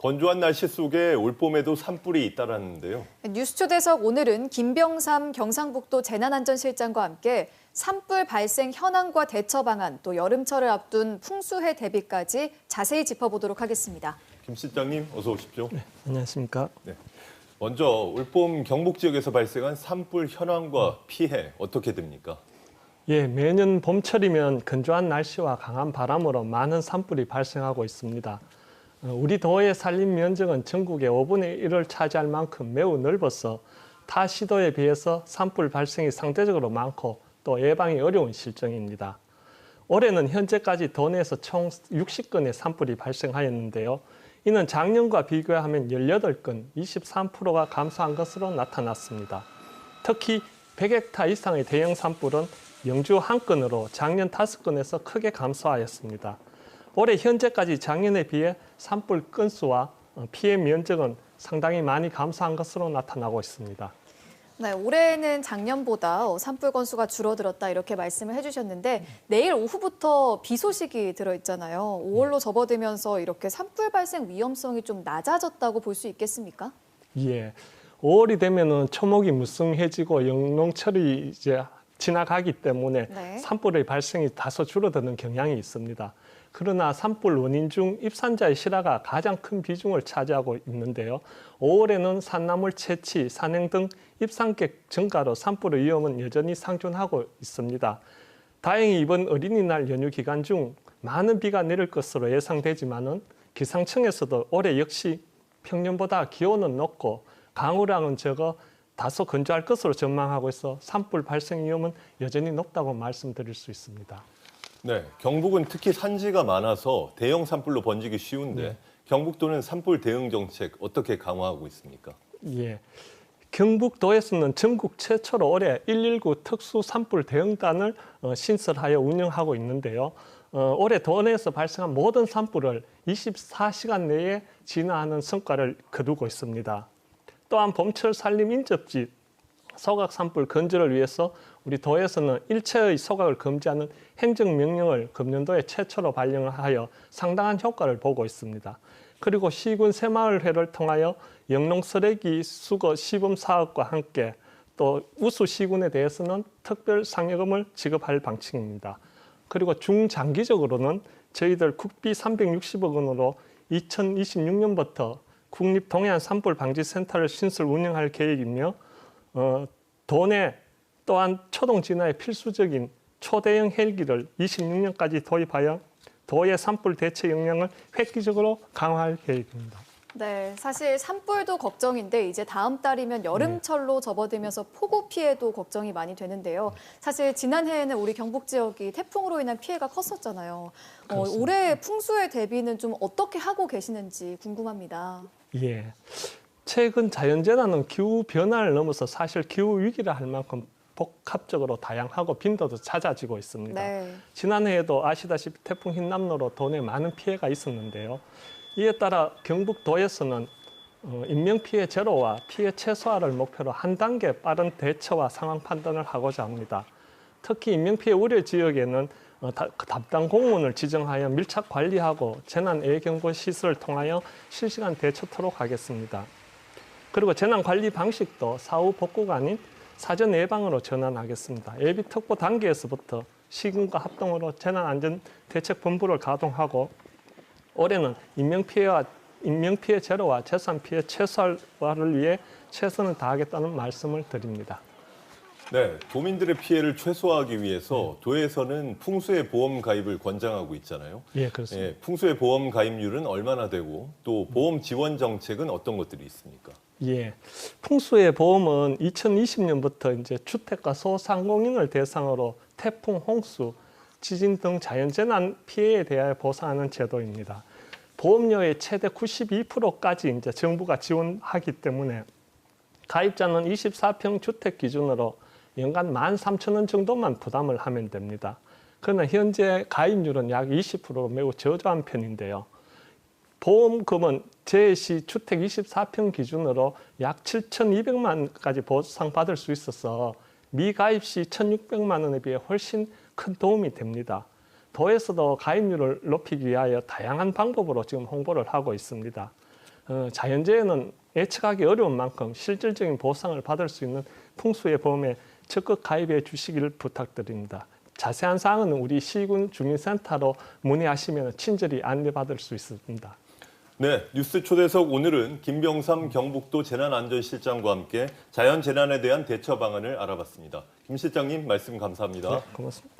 건조한 날씨 속에 올봄에도 산불이 잇따랐는데요. 뉴스 초대석 오늘은 김병삼 경상북도 재난안전실장과 함께 산불 발생 현황과 대처 방안 또 여름철을 앞둔 풍수해 대비까지 자세히 짚어보도록 하겠습니다. 김 실장님 어서 오십시오. 안녕하십니까. 네. 먼저 올봄 경북 지역에서 발생한 산불 현황과 피해 어떻게 됩니까? 예, 매년 봄철이면 건조한 날씨와 강한 바람으로 많은 산불이 발생하고 있습니다. 어, 우리 도의 산림 면적은 전국의 5분의 1을 차지할 만큼 매우 넓어서 타 시도에 비해서 산불 발생이 상대적으로 많고 또 예방이 어려운 실정입니다. 올해는 현재까지 도내에서 총 60건의 산불이 발생하였는데요. 이는 작년과 비교하면 18건, 23%가 감소한 것으로 나타났습니다. 특히 100헥타 이상의 대형 산불은 영주 한 건으로 작년 5건에서 크게 감소하였습니다. 올해 현재까지 작년에 비해 산불 건수와 어, 피해 면적은 상당히 많이 감소한 것으로 나타나고 있습니다. 네, 올해는 작년보다 어, 산불 건수가 줄어들었다 이렇게 말씀을 해주셨는데 내일 오후부터 비 소식이 들어있잖아요. 5월로 접어들면서 이렇게 산불 발생 위험성이 좀 낮아졌다고 볼 수 있겠습니까? 예. 5월이 되면은 초목이 무성해지고 영농철이 이제 지나가기 때문에 네. 산불의 발생이 다소 줄어드는 경향이 있습니다. 그러나 산불 원인 중 입산자의 실화가 가장 큰 비중을 차지하고 있는데요. 5월에는 산나물 채취, 산행 등 입산객 증가로 산불의 위험은 여전히 상존하고 있습니다. 다행히 이번 어린이날 연휴 기간 중 많은 비가 내릴 것으로 예상되지만은 기상청에서도 올해 역시 평년보다 기온은 높고 강우량은 적어 다소 건조할 것으로 전망하고 있어 산불 발생 위험은 여전히 높다고 말씀드릴 수 있습니다. 네, 경북은 특히 산지가 많아서 대형 산불로 번지기 쉬운데 경북도는 산불 대응 정책 어떻게 강화하고 있습니까? 예. 경북도에서는 전국 최초로 올해 119 특수 산불 대응단을 어, 신설하여 운영하고 있는데요. 어, 올해 도내에서 발생한 모든 산불을 24시간 내에 진화하는 성과를 거두고 있습니다. 또한 봄철 산림 인접지 소각 산불 건조를 위해서 우리 도에서는 일체의 소각을 금지하는 행정명령을 금년도에 최초로 발령하여 상당한 효과를 보고 있습니다. 그리고 시군 새마을회를 통하여 영농 쓰레기 수거 시범 사업과 함께 또 우수 시군에 대해서는 특별 상여금을 지급할 방침입니다. 그리고 중장기적으로는 저희들 국비 360억 원으로 2026년부터 국립 동해안 산불 방지 센터를 신설 운영할 계획이며 어, 도내 또한 초동 진화에 필수적인 초대형 헬기를 26년까지 도입하여 도의 산불 대체 역량을 획기적으로 강화할 계획입니다. 네, 사실 산불도 걱정인데 이제 다음 달이면 여름철로 접어들면서 폭우 피해도 걱정이 많이 되는데요. 사실 지난해에는 우리 경북 지역이 태풍으로 인한 피해가 컸었잖아요. 어, 그렇습니다. 올해 풍수의 대비는 좀 어떻게 하고 계시는지 궁금합니다. 예. 최근 자연재난은 기후 변화를 넘어서 사실 기후 위기라 할 만큼 복합적으로 다양하고 빈도도 잦아지고 있습니다. 네. 지난해에도 아시다시피 태풍 흰남노로 도내 많은 피해가 있었는데요. 이에 따라 경북도에서는 어, 인명피해 제로와 피해 최소화를 목표로 한 단계 빠른 대처와 상황 판단을 하고자 합니다. 특히 인명피해 우려 지역에는 어, 다- 그 담당 공무원을 지정하여 밀착 관리하고 재난 예경보 시설을 통하여 실시간 대처토록 하겠습니다. 그리고 재난 관리 방식도 사후 복구가 아닌 사전 예방으로 전환하겠습니다. 예비 특보 단계에서부터 시군과 합동으로 재난 안전 대책 본부를 가동하고 올해는 인명피해와 인명피해 제로와 재산피해 최소화를 위해 최선을 다하겠다는 말씀을 드립니다. 네, 도민들의 피해를 최소화하기 위해서 도에서는 풍수의 보험 가입을 권장하고 있잖아요. 예, 그렇습니다. 예, 풍수의 보험 가입률은 얼마나 되고 또 보험 지원 정책은 어떤 것들이 있습니까? 예. 풍수의 보험은 2020년부터 이제 주택과 소상공인을 대상으로 태풍, 홍수, 지진 등 자연재난 피해에 대하여 보상하는 제도입니다. 보험료의 최대 92%까지 이제 정부가 지원하기 때문에 가입자는 24평 주택 기준으로 연간 13,000원 정도만 부담을 하면 됩니다. 그러나 현재 가입률은 약 20%로 매우 저조한 편인데요. 보험금은 제시 주택 24평 기준으로 약 7,200만까지 보상받을 수 있어서 미가입 시 1,600만 원에 비해 훨씬 큰 도움이 됩니다. 도에서도 가입률을 높이기 위하여 다양한 방법으로 지금 홍보를 하고 있습니다. 어, 자연재해는 예측하기 어려운 만큼 실질적인 보상을 받을 수 있는 풍수의 보험에 적극 가입해 주시기를 부탁드립니다. 자세한 사항은 우리 시군 주민센터로 문의하시면 친절히 안내받을 수 있습니다. 네, 뉴스 초대석 오늘은 김병삼 경북도 재난안전실장과 함께 자연재난에 대한 대처 방안을 알아봤습니다. 김 실장님 말씀 감사합니다. 네, 고맙습니다.